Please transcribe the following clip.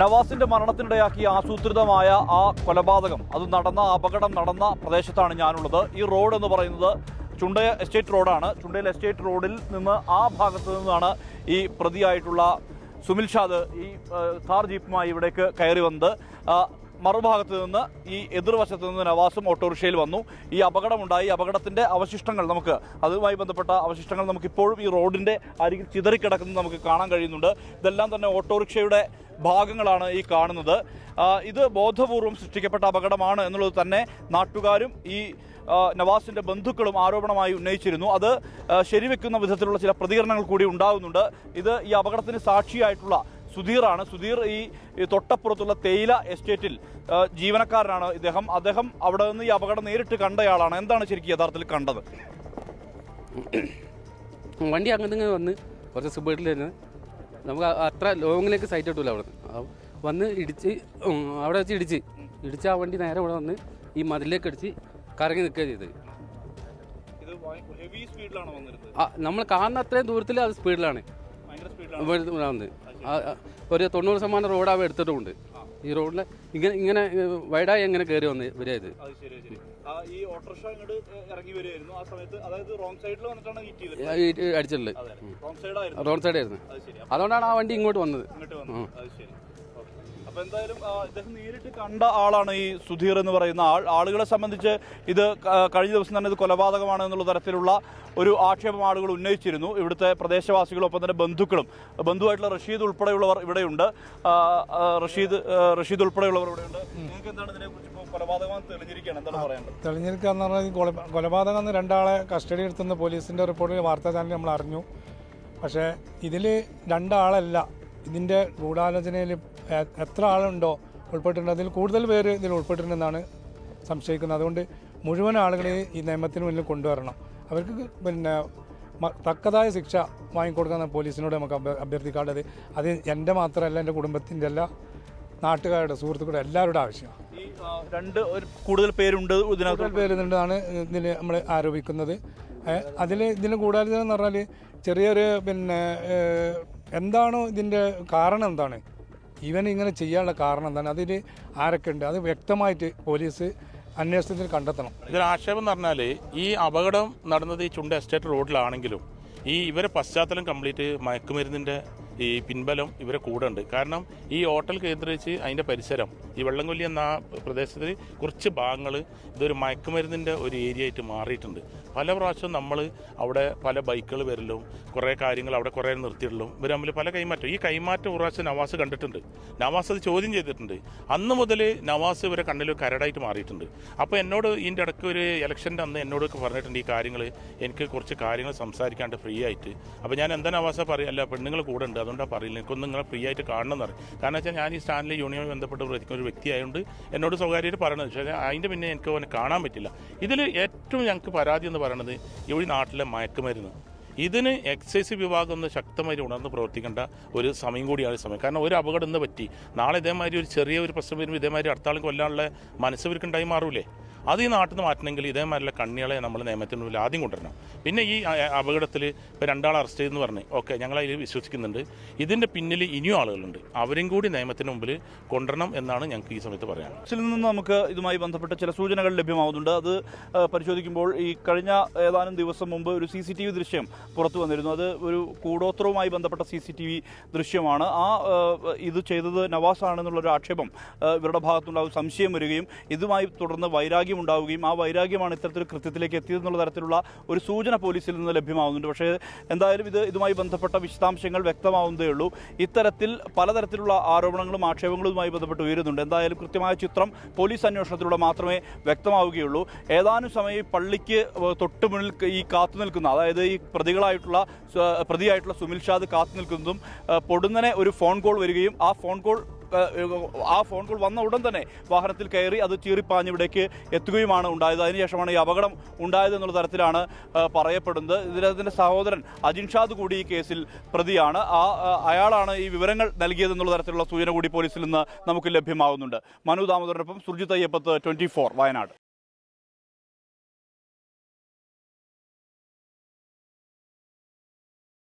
നവാസിന്റെ മരണത്തിനിടയാക്കിയ ആസൂത്രിതമായ ആ കൊലപാതകം അത് നടന്ന അപകടം നടന്ന പ്രദേശത്താണ് ഞാനുള്ളത്. ഈ റോഡ് എന്ന് പറയുന്നത് ചുണ്ടയ എസ്റ്റേറ്റ് റോഡാണ്. ചുണ്ടയിൽ എസ്റ്റേറ്റ് റോഡിൽ നിന്ന് ആ ഭാഗത്ത് നിന്നാണ് ഈ പ്രതിയായിട്ടുള്ള സുമിൽ ഷാദ് ഈ കാർ ജീപ്പുമായി ഇവിടേക്ക് കയറി വന്നത്. മറുഭാഗത്ത് നിന്ന് ഈ എതിർവശത്ത് നിന്ന് നവാസും ഓട്ടോറിക്ഷയിൽ വന്നു. ഈ അപകടമുണ്ടായി. അപകടത്തിന്റെ അവശിഷ്ടങ്ങൾ നമുക്ക് അതുമായി ബന്ധപ്പെട്ട അവശിഷ്ടങ്ങൾ നമുക്ക് ഇപ്പോഴും ഈ റോഡിന്റെ അരികിൽ ചിതറിക്കിടക്കുന്നത് നമുക്ക് കാണാൻ കഴിയുന്നുണ്ട്. ഇതെല്ലാം തന്നെ ഓട്ടോറിക്ഷയുടെ ഭാഗങ്ങളാണ് ഈ കാണുന്നത്. ഇത് ബോധപൂർവം സൃഷ്ടിക്കപ്പെട്ട അപകടമാണ് എന്നുള്ളത് തന്നെ നാട്ടുകാരും ഈ നവാസിന്റെ ബന്ധുക്കളും ആരോപണമായി ഉന്നയിച്ചിരുന്നു. അത് ശരിവെക്കുന്ന വിധത്തിലുള്ള ചില പ്രതികരണങ്ങൾ കൂടി ഉണ്ടാകുന്നുണ്ട്. ഇത് ഈ അപകടത്തിന് സാക്ഷിയായിട്ടുള്ള സുധീറാണ്. സുധീർ ഈ തൊട്ടപ്പുറത്തുള്ള തേയില എസ്റ്റേറ്റിൽ ജീവനക്കാരനാണ് ഇദ്ദേഹം. അദ്ദേഹം അവിടെ നിന്ന് ഈ അപകടം നേരിട്ട് കണ്ടയാളാണ്. എന്താണ് ശരിക്കും യഥാർത്ഥത്തിൽ കണ്ടത്? വണ്ടി അങ്ങനെ വന്ന് കുറച്ച് സ്പീഡിലിരുന്ന് നമുക്ക് അത്ര ലോങ്ങിലേക്ക് സൈറ്റ് കിട്ടൂല അവിടെ. വന്ന് ഇടിച്ച് അവിടെ വെച്ച് ഇടിച്ച്. ഇടിച്ച് ആ വണ്ടി നേരെ ഇവിടെ വന്ന് ഈ മതിലേക്ക് അടിച്ച് കറങ്ങി നിൽക്കുക ആ നമ്മൾ കാണുന്ന അത്രയും ദൂരത്തിൽ അത് സ്പീഡിലാണ് വന്നത് ഒരു തൊണ്ണൂറ് ശതമാനം റോഡ് അവ എടുത്തിട്ടുണ്ട് ഈ റോഡിലെ ഇങ്ങനെ ഇങ്ങനെ വൈഡായി എങ്ങനെ കയറി വന്ന് ശരി ആ, ഈ ഓട്ടോറിക്ഷ ഇങ്ങോട്ട് ഇറങ്ങി വരുമായിരുന്നു ആ സമയത്ത് അതായത് റോങ് സൈഡിൽ വന്നിട്ടാണ് ഹീറ്റ് ചെയ്തത് അടിച്ചിട്ടുള്ളത്. റോങ് സൈഡായിരുന്നു അതുകൊണ്ടാണ് ആ വണ്ടി ഇങ്ങോട്ട് വന്നത്. ഇങ്ങോട്ട് വന്നു അത് ശരി ഓക്കേ. അപ്പൊ എന്തായാലും ഇദ്ദേഹം നേരിട്ട് കണ്ട ആളാണ് ഈ സുധീർ എന്ന് പറയുന്ന ആൾ. ആളുകളെ സംബന്ധിച്ച് ഇത് കഴിഞ്ഞ ദിവസം തന്നെ ഇത് കൊലപാതകമാണ് എന്നുള്ള തരത്തിലുള്ള ഒരു ആക്ഷേപം ആളുകൾ ഉന്നയിച്ചിരുന്നു. ഇവിടുത്തെ പ്രദേശവാസികളും ഒപ്പം തന്നെ ബന്ധുക്കളും. ബന്ധുവായിട്ടുള്ള റഷീദ് ഉൾപ്പെടെയുള്ളവർ ഇവിടെയുണ്ട്. റഷീദ് റഷീദ് ഉൾപ്പെടെയുള്ളവർ ഇവിടെയുണ്ട്. നിങ്ങൾക്ക് എന്താണ് ഇതിനെക്കുറിച്ച് ഇപ്പോൾ കൊലപാതകം തെളിഞ്ഞിരിക്കുകയാണ്? എന്താണ് പറയുന്നത് തെളിഞ്ഞിരിക്കുക എന്ന് പറഞ്ഞാൽ കൊലപാതകം എന്ന് രണ്ടാളെ കസ്റ്റഡി എടുത്തുന്ന പോലീസിന്റെ റിപ്പോർട്ടിൽ വാർത്താ ചാനൽ നമ്മൾ അറിഞ്ഞു. പക്ഷേ ഇതിൽ രണ്ടാളല്ല. ഇതിന്റെ ഗൂഢാലോചനയിൽ എത്ര ആളുണ്ടോ ഉൾപ്പെട്ടിട്ടുണ്ട്. അതിൽ കൂടുതൽ പേര് ഇതിൽ ഉൾപ്പെട്ടിട്ടുണ്ടെന്നാണ് സംശയിക്കുന്നത്. അതുകൊണ്ട് മുഴുവൻ ആളുകളെ ഈ നിയമത്തിന് മുന്നിൽ കൊണ്ടുവരണം. അവർക്ക് പിന്നെ തക്കതായ ശിക്ഷ വാങ്ങിക്കൊടുക്കാൻ പോലീസിനോട് നമുക്ക് അഭ്യ- അഭ്യർത്ഥിക്കാനുള്ളത്. അത് എന്റെ മാത്രമല്ല എന്റെ കുടുംബത്തിന്റെ അല്ല നാട്ടുകാരുടെ സുഹൃത്തുക്കളുടെ എല്ലാവരുടെ ആവശ്യമാണ്. രണ്ട് ഒരു കൂടുതൽ പേരുണ്ട് ഇതിനകത്ത്? കൂടുതൽ പേര് ഇതുകൊണ്ടാണ് ഇതിന് നമ്മൾ ആരോപിക്കുന്നത്. അതിൽ ഇതിന് കൂടാതെ എന്ന് പറഞ്ഞാൽ ചെറിയൊരു പിന്നെ എന്താണോ ഇതിന്റെ കാരണം എന്താണ്? ഇവൻ ഇങ്ങനെ ചെയ്യാനുള്ള കാരണം എന്താണ്? അതിന് ആരൊക്കെ ഉണ്ട് അത് വ്യക്തമായിട്ട് പോലീസ് അന്വേഷണത്തിൽ കണ്ടെത്തണം. ഇതിൽ ആക്ഷേപം എന്ന് പറഞ്ഞാൽ ഈ അപകടം നടന്നത് ഈ ചുണ്ട എസ്റ്റേറ്റ് റോഡിലാണെങ്കിലും ഈ ഇവരെ പശ്ചാത്തലം കംപ്ലീറ്റ് മയക്കുമരുന്നിന്റെ ഈ പിൻബലം ഇവരെ കൂടെ ഉണ്ട്. കാരണം ഈ ഹോട്ടൽ കേന്ദ്രീകരിച്ച് അതിന്റെ പരിസരം ഈ വെള്ളംകൊല്ലി എന്ന പ്രദേശത്തിൽ കുറച്ച് ഭാഗങ്ങൾ ഇതൊരു മയക്കുമരുന്നിന്റെ ഒരു ഏരിയ ആയിട്ട് മാറിയിട്ടുണ്ട്. പല പ്രാവശ്യവും നമ്മൾ അവിടെ പല ബൈക്കുകൾ വരലും കുറേ കാര്യങ്ങൾ അവിടെ കുറേ നിർത്തിയിടലും ഇവർ തമ്മിൽ പല കൈമാറ്റം ഈ കൈമാറ്റം പ്രാവശ്യം നവാസ് കണ്ടിട്ടുണ്ട്. നവാസ് അത് ചോദ്യം ചെയ്തിട്ടുണ്ട്. അന്ന് മുതൽ നവാസ് ഇവരെ കണ്ണിൽ കരടായിട്ട് മാറിയിട്ടുണ്ട്. അപ്പോൾ എന്നോട് ഇതിന്റെ ഇടയ്ക്ക് ഒരു ഇലക്ഷന്റെ അന്ന് എന്നോടൊക്കെ പറഞ്ഞിട്ടുണ്ട് ഈ കാര്യങ്ങൾ എനിക്ക് കുറച്ച് കാര്യങ്ങൾ സംസാരിക്കാണ്ട് ഫ്രീ ആയിട്ട്. അപ്പോൾ ഞാൻ എന്താ നവാസ പറയല്ല പെണ്ണുങ്ങൾ കൂടെ ഉണ്ട്. അതുകൊണ്ടാണ് പറയില്ല എനിക്കൊന്ന് നിങ്ങളെ ഫ്രീ ആയിട്ട് കാണണം എന്ന് കാരണം വെച്ചാൽ ഞാൻ ഈ സ്റ്റാൻഡിലെ യൂണിയനുമായി ബന്ധപ്പെട്ട് പ്രവർത്തിക്കുന്ന ഒരു വ്യക്തിയായതുകൊണ്ട് എന്നോട് സ്വകാര്യമായിട്ട് പറയണത്. പക്ഷേ അതിന്റെ പിന്നെ എനിക്ക് അവനെ കാണാൻ പറ്റില്ല. ഇതിൽ ഏറ്റവും ഞങ്ങൾക്ക് പരാതി എന്ന് പറയുന്നത് ഈ നാട്ടിലെ മയക്കുമരുന്ന്. ഇതിന് എക്സൈസ് വിഭാഗം ഒന്ന് ശക്തമായി ഉണർന്ന് പ്രവർത്തിക്കേണ്ട ഒരു സമയം കൂടിയാണ് സമയം. കാരണം ഒരു അപകടം ഇന്ന് പറ്റി. നാളെ ഇതേമാതിരി ഒരു ചെറിയ ഒരു പ്രശ്നം വരുമ്പോൾ ഇതേമാതിരി അടുത്താളും കൊല്ലാനുള്ള മനസ്സ് ഇവർക്കുണ്ടായി മാറൂലേ? അത് ഈ നാട്ടിൽ നിന്ന് മാറ്റണമെങ്കിൽ ഇതേമാതിരിയുള്ള കണ്ണികളെ നമ്മൾ നിയമത്തിന് മുന്നിൽ ആദ്യം കൊണ്ടുവരണം. പിന്നെ ഈ അപകടത്തിൽ ഇപ്പോൾ രണ്ടാൾ അറസ്റ്റ് ചെയ്തെന്ന് പറഞ്ഞ് ഓക്കെ ഞങ്ങൾ അതിൽ വിശ്വസിക്കുന്നുണ്ട്. ഇതിന്റെ പിന്നിൽ ഇനിയും ആളുകളുണ്ട്. അവരും കൂടി നിയമത്തിന് മുമ്പിൽ കൊണ്ടുവരണം എന്നാണ് ഞങ്ങൾക്ക് ഈ സമയത്ത് പറയാൻ. ിൽ നിന്ന് നമുക്ക് ഇതുമായി ബന്ധപ്പെട്ട ചില സൂചനകൾ ലഭ്യമാവുന്നുണ്ട്. അത് പരിശോധിക്കുമ്പോൾ ഈ കഴിഞ്ഞ ഏതാനും ദിവസം മുമ്പ് ഒരു സി സി ടി വി ദൃശ്യം പുറത്തു വന്നിരുന്നു. അത് ഒരു കൂടോത്രവുമായി ബന്ധപ്പെട്ട സി സി ടി വി ദൃശ്യമാണ്. ആ ഇത് ചെയ്തത് നവാസ് ആണെന്നുള്ളൊരു ആക്ഷേപം ഇവരുടെ ഭാഗത്തുണ്ടാകും സംശയം വരികയും ഇതുമായി തുടർന്ന് വൈരാഗ്യം ഉണ്ടാവുകയും ആ വൈരാഗ്യമാണ് ഇത്തരത്തിൽ കൃത്യത്തിലേക്ക് എത്തിയതെന്നുള്ള തരത്തിലുള്ള ഒരു സൂചന പോലീസിൽ നിന്ന് ലഭ്യമാവുന്നുണ്ട് പക്ഷേ എന്തായാലും ഇത് ഇതുമായി ബന്ധപ്പെട്ട വിശദാംശങ്ങൾ വ്യക്തമാവുന്നതേ ഉള്ളൂ. ഇത്തരത്തിൽ പലതരത്തിലുള്ള ആരോപണങ്ങളും ആക്ഷേപങ്ങളുമായി ബന്ധപ്പെട്ട് ഉയരുന്നുണ്ട്. എന്തായാലും കൃത്യമായ ചിത്രം പോലീസ് അന്വേഷണത്തിലൂടെ മാത്രമേ വ്യക്തമാവുകയുള്ളൂ. ഏതാനും സമയം പള്ളിക്ക് തൊട്ട് മുന്നിൽ ഈ കാത്തു നിൽക്കുന്ന അതായത് ഈ പ്രതികളായിട്ടുള്ള പ്രതിയായിട്ടുള്ള സുമിൽ ഷാദ് കാത്തു നിൽക്കുന്നതും പൊടുന്നനെ ഒരു ഫോൺ കോൾ വരികയും ആ ഫോൺ കോൾ ആ, ഫോൺ കോൾ വന്ന ഉടൻ തന്നെ വാഹനത്തിൽ കയറി അത് ചീറിപ്പാഞ്ഞ് ഇവിടേക്ക് എത്തുകയുമാണ് ഉണ്ടായത്. അതിനുശേഷമാണ് ഈ അപകടം ഉണ്ടായത് എന്നുള്ള തരത്തിലാണ് പറയപ്പെടുന്നത്. ഇതിനകത്തിന്റെ സഹോദരൻ അജിൻഷാദ് കൂടി ഈ കേസിൽ പ്രതിയാണ്. ആ, അയാളാണ് ഈ വിവരങ്ങൾ നൽകിയതെന്നുള്ള തരത്തിലുള്ള സൂചന കൂടി പോലീസിൽ നിന്ന് നമുക്ക് ലഭ്യമാകുന്നുണ്ട് മനു ദാമോദരനൊപ്പം സുർജിത് അയ്യപ്പത്ത് ട്വന്റി വയനാട്.